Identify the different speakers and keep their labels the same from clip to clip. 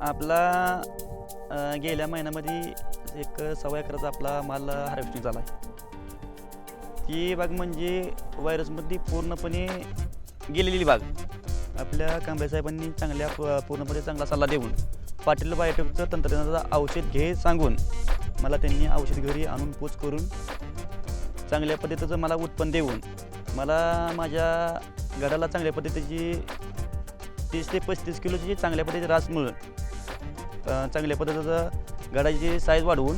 Speaker 1: आपला अ, गेल्या महिन्यामध्ये एक सव्वा एकराचा आपला माल हार्वेस्टिंग झाला आहे ती बाग म्हणजे व्हायरसमध्ये पूर्णपणे गेलेली बाग. आपल्या कांबळे साहेबांनी चांगल्या प- पूर्णपणे चांगला सल्ला देऊन पाटील बायोटेकचं तंत्रज्ञानाचं औषध घे सांगून मला त्यांनी औषध घरी आणून पोच करून चांगल्या पद्धतीचं मला उत्पन्न देऊन मला माझ्या गडाला चांगल्या पद्धतीची तीस ते पस्तीस किलोची चांगल्या पद्धतीची रास मिळून चांगल्या पद्धतीचं गडाची साईज वाढवून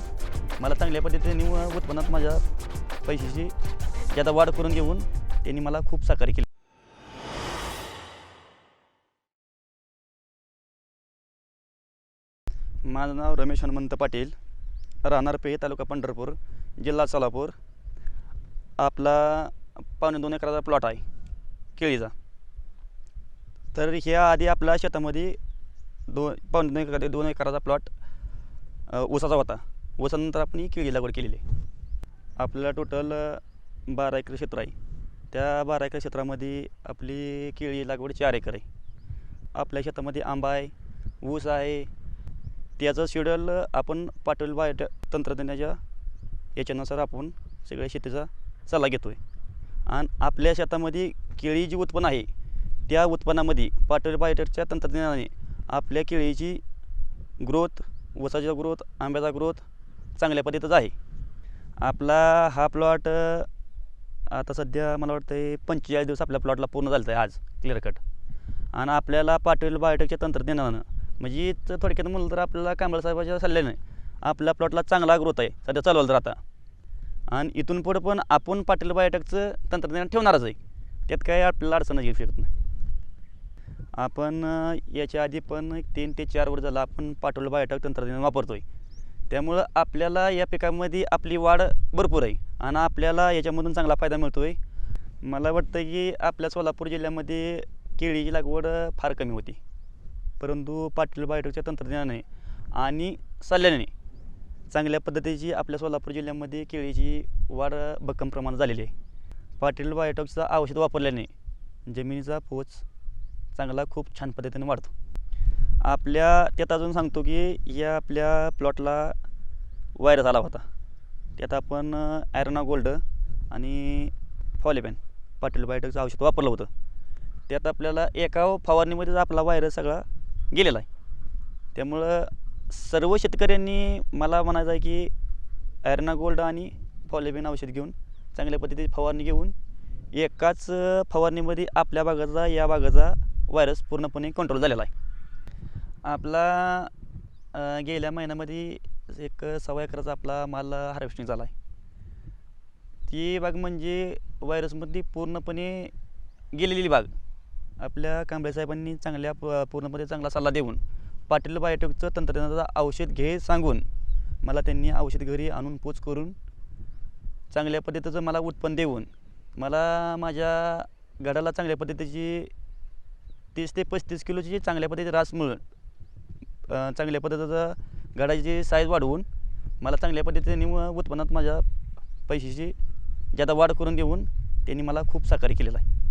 Speaker 1: मला चांगल्या पद्धतीने उत्पन्नात माझ्या पैशाची ज्यादा वाढ करून घेऊन त्यांनी मला खूप सहकार्य केले. माझं नाव रमेश हनुमंत पाटील राहणार पे तालुका पंढरपूर जिल्हा सोलापूर. आपला पावणे दोन एकराचा प्लॉट आहे केळीचा. तर ह्या आधी आपल्या शेतामध्ये दोन पण दोन एकर दोन एकराचा प्लॉट ऊसाचा होता. ऊसानंतर आपण ही केळी लागवड केलेली आहे. आपल्याला टोटल बारा एकर क्षेत्र आहे. त्या बारा एकर क्षेत्रामध्ये आपली केळी लागवड चार एकर आहे. आपल्या शेतामध्ये आंबा आहे ऊस आहे. त्याचं शेड्यूल आपण पाटील बाय तंत्रज्ञानाच्या याच्यानुसार आपण सगळ्या शेतीचा सल्ला घेतो आहे आणि आपल्या शेतामध्ये केळी जी उत्पन्न आहे त्या उत्पन्नामध्ये पाटोल बायोटेकच्या तंत्रज्ञानाने आपल्या केळीची ग्रोथ ऊसाचा ग्रोथ आंब्याचा ग्रोथ चांगल्या पद्धतीचा आहे. आपला हा प्लॉट आता सध्या मला वाटतं आहे पंचेचाळीस दिवस आपल्या प्लॉटला पूर्ण झालं आहे आज क्लिअर कट आणि आपल्याला पाटील बायोटेकच्या तंत्रज्ञानानं म्हणजे थोडक्यात म्हणलं तर आपल्याला कांबळसाहेबाच्या सल्ल्याने आपल्या प्लॉटला चांगला ग्रोथ आहे सध्या चालवलं तर आता. आणि इथून पुढं पण आपण पाटील बायोटेकचं तंत्रज्ञान ठेवणारच आहे. त्यात काही आपल्याला अडचणच येऊ शकत नाही. आपण याच्या आधी पण एक तीन ते चार वर्ष झालं आपण पाठवलं बायोटॉक तंत्रज्ञान वापरतो आहे त्यामुळं आपल्याला या पिकामध्ये आपली वाढ भरपूर आहे आणि आपल्याला याच्यामधून चांगला फायदा मिळतो आहे मला वाटतं की आपल्या सोलापूर जिल्ह्यामध्ये केळीची लागवड फार कमी होती. परंतु पाटील बायोटेकच्या तंत्रज्ञानाने आणि सल्ल्याने चांगल्या पद्धतीची आपल्या सोलापूर जिल्ह्यामध्ये केळीची वाढ भक्कम प्रमाणात झालेली आहे. पाटील बायोटॉकचं औषध वापरल्याने जमिनीचा पोच चांगला खूप छान पद्धतीने वाढतो. आपल्या त्यात अजून सांगतो की या आपल्या प्लॉटला व्हायरस आला होता. त्यात आपण ॲरोना गोल्ड आणि फॉलिपॅन पाटीलबायोटिकचं औषध वापरलं होतं. त्यात आपल्याला एका फवारणीमध्येच आपला व्हायरस सगळा गेलेला आहे. त्यामुळं सर्व शेतकऱ्यांनी मला म्हणायचं आहे की ॲरना गोल्ड आणि फॉलिबेन औषध घेऊन चांगल्या पद्धतीची फवारणी घेऊन एकाच फवारणीमध्ये आपल्या भागाचा या भागाचा व्हायरस पूर्णपणे कंट्रोल झालेला आहे. आपला गेल्या महिन्यामध्ये एक सव्वा एकराचा आपला माल हार्वेस्टिंग झाला आहे. ती बाग म्हणजे व्हायरसमध्ये पूर्णपणे गेलेली बाग. आपल्या कांबळे साहेबांनी चांगल्या प- पूर्णपणे चांगला सल्ला देऊन पाटील बायोटेकचं तंत्रज्ञानाचं औषध घे सांगून मला त्यांनी औषध घरी आणून पोच करून चांगल्या पद्धतीचं मला उत्पन्न देऊन मला माझ्या गडाला चांगल्या पद्धतीची तीस ते पस्तीस किलोची चांगल्या पद्धतीची रास मिळून चांगल्या पद्धतीचा गडाची साईज वाढवून मला चांगल्या पद्धतीने उत्पन्नात माझ्या पैशाची ज्यादा वाढ करून देऊन त्यांनी मला खूप सहकार्य केलेला आहे.